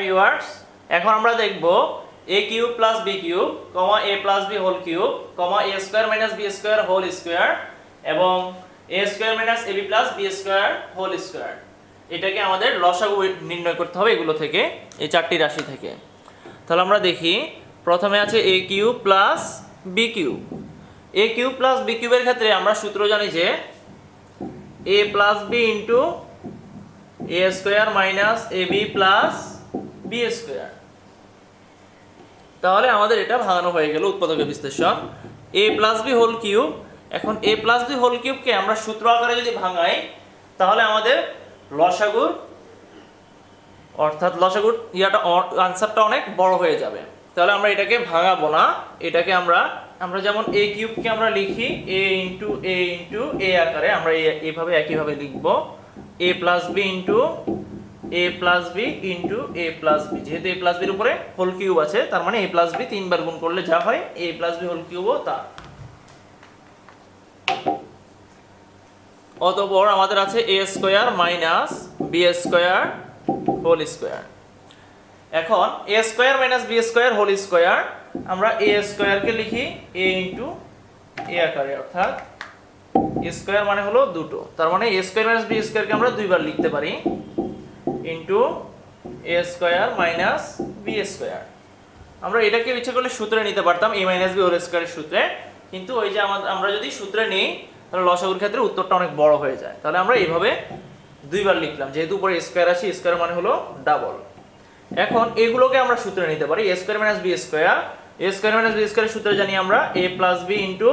Viewers এখন আমরা দেখব A cube plus B cube comma A plus B whole cube comma A square minus B square whole square এবং A square minus A B plus B square whole square এটাকে আমাদের লসাগু নির্ণয় করতে হবে এগুলো থেকে, এই চারটি রাশি থেকে। তাহলে আমরা দেখি, প্রথমে আছে A cube plus B cube A cube plus B কিউবের ক্ষেত্রে আমরা সূত্র জানি যে A plus B into A square minus A B plus B square তাহলে আমাদের এটা ভাঙানো হয়ে গেল উৎপাদকের বিশ্লেষণ। A plus B whole cube এখন এ প্লাস বি হোল কিউবকে আমরা সূত্র আকারে যদি ভাঙাই, তাহলে আমাদের লসাগুর, অর্থাৎ লসাগুর ইয়াটা আনসারটা অনেক বড় হয়ে যাবে। তাহলে আমরা এটাকে ভাঙাবো না। এটাকে আমরা আমরা যেমন এ কিউবকে আমরা লিখি এ ইন্টু এ ইন্টু এ আকারে আমরা এ- এইভাবে একইভাবে লিখব। A plus B into A plus B into A plus B যেহেতু এ প্লাস বির উপরে হোল কিউব আছে, তার মানে এ প্লাস বি তিনবার গুণ করলে যা হয় এ প্লাস বি হোল কিউবও তা। অতঃপর আমাদের আছে A square minus B square whole square এখন A square minus B square whole square আমরা এ স্কোয়ারকে লিখি এ ইন্টু এ আকারে, অর্থাৎ স্কোয়ার মানে হলো দুটো। তার মানে এ স্কোয়ার মাইনাস বি স্কোয়ারকে আমরা দুইবার লিখতে পারি into A square minus B square আমরা এটাকে ইচ্ছে করলে সূত্রে নিতে পারতাম এ মাইনাস বি হোল স্কোয়ারের সূত্রে। কিন্তু ওই যে আমরা যদি সূত্রে নিই, তাহলে লসাগুর ক্ষেত্রে উত্তরটা অনেক বড় হয়ে যায়। তাহলে আমরা এইভাবে দুইবার লিখলাম, যেহেতু উপরে স্কোয়ার আছে স্কোয়ার মানে হলো ডাবল এখন এগুলোকে আমরা সূত্রে নিতে পারি A square minus B square A square minus B স্কোয়ারের সূত্রে জানি আমরা A plus B into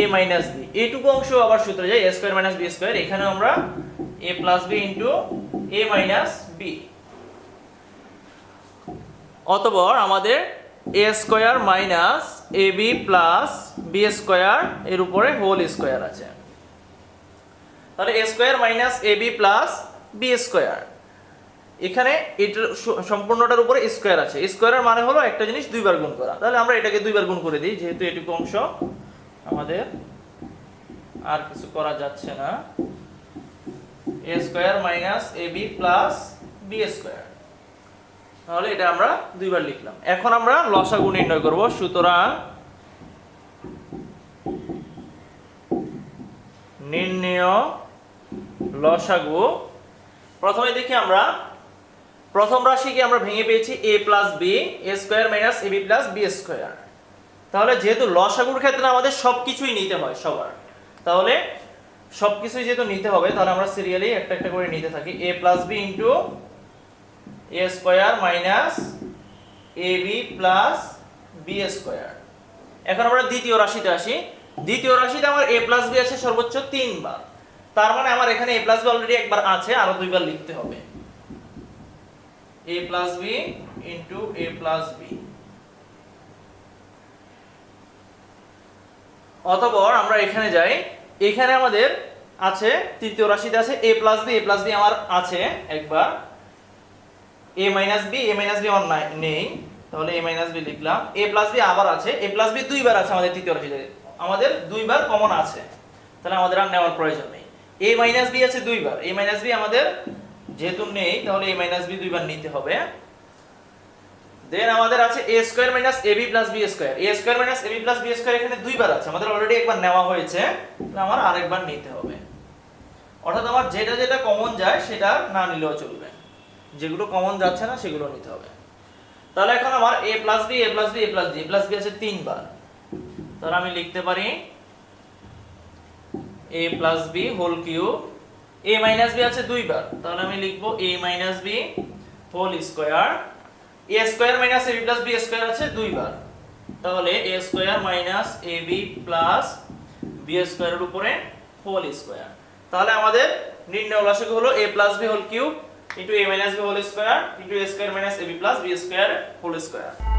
A minus B এইটুকু অংশ আবার সূত্রে যাই A square minus B square এখানে আমরা A plus B into A minus B অতঃপর আমাদের A square minus A B plus B square এর উপরে হোল স্কোয়ার আছে। তাহলে A square minus A B plus B square এখানে এটার সম্পূর্ণটার উপরে স্কোয়ার আছে। স্কোয়ারের মানে হলো একটা জিনিস দুইবার গুণ করা। তাহলে আমরা এটাকে দুইবার গুণ করে দিই, যেহেতু এটুকু অংশ আমাদের আর কিছু করা যাচ্ছে না। A square minus A B plus B square তাহলে এটা আমরা দুইবার লিখলাম। এখন আমরা লসাগু নির্ণয় করব, সুতরাং নির্ণয় লসাগু। প্রথমে দেখি আমরা, প্রথম রাশিকে আমরা ভেঙে পেয়েছি? A plus B A square minus A B plus B square তাহলে যেহেতু লসাগুর ক্ষেত্রে আমাদের সব কিছুই নিতে হয় সবার, তাহলে সব কিছুই যেহেতু নিতে হবে, তাহলে আমরা সিরিয়ালি একটা একটা করে নিতে থাকি। A plus B into A square minus A B plus B square এখন আমরা দ্বিতীয় রাশিতে আসি। দ্বিতীয় রাশিতে আমার এ প্লাস বি আছে সর্বোচ্চ তিনবার। তার মানে আমার এখানে এ প্লাস বি অলরেডি একবার আছে, আরও দুইবার লিখতে হবে। A plus B into A plus B অতঃপর আমরা এখানে যাই। এখানে আমাদের আছে, তৃতীয় রাশিতে আছে A plus B A plus B আমার আছে একবার। A minus B A minus B আমার নাই তাহলে এ মাইনাস বি লিখলাম। এ প্লাস বি আবার আছে এ প্লাস বি দুইবার আছে আমাদের তৃতীয় রাশিতে। আমাদের দুইবার কমন আছে। তাহলে আমাদের আর নেওয়ার প্রয়োজন নেই। এ মাইনাস বি আছে দুইবার। এ মাইনাস বি আমাদের যেহেতু নেই, তাহলে এ মাইনাস বি দুইবার নিতে হবে। দেন আমাদের আছে A square minus A B plus B square A square minus A B plus B square এখানে দুইবার আছে। আমাদের অলরেডি একবার নেওয়া হয়েছে। আমার আরেকবার নিতে হবে। অর্থাৎ আমার যেটা যেটা কমন যায়, সেটা না নিলেও চলবে। যেগুলো কমন যাচ্ছে না, সেগুলো নিতে হবে। তাহলে এখন আমার A plus B A plus B A plus B plus B আছে তিনবার। তাহলে আমি লিখতে পারি A plus B whole cube A minus B আছে দুইবার। তাহলে আমি লিখব A minus B whole square A square minus A B plus B square আছে দুইবার। তাহলে A square minus A B plus B স্কোয়ারের উপরে হোল স্কোয়ার তাহলে আমাদের নির্ণয় লসক হলো A plus B whole cube into A minus B whole square into A square minus A B plus B square whole square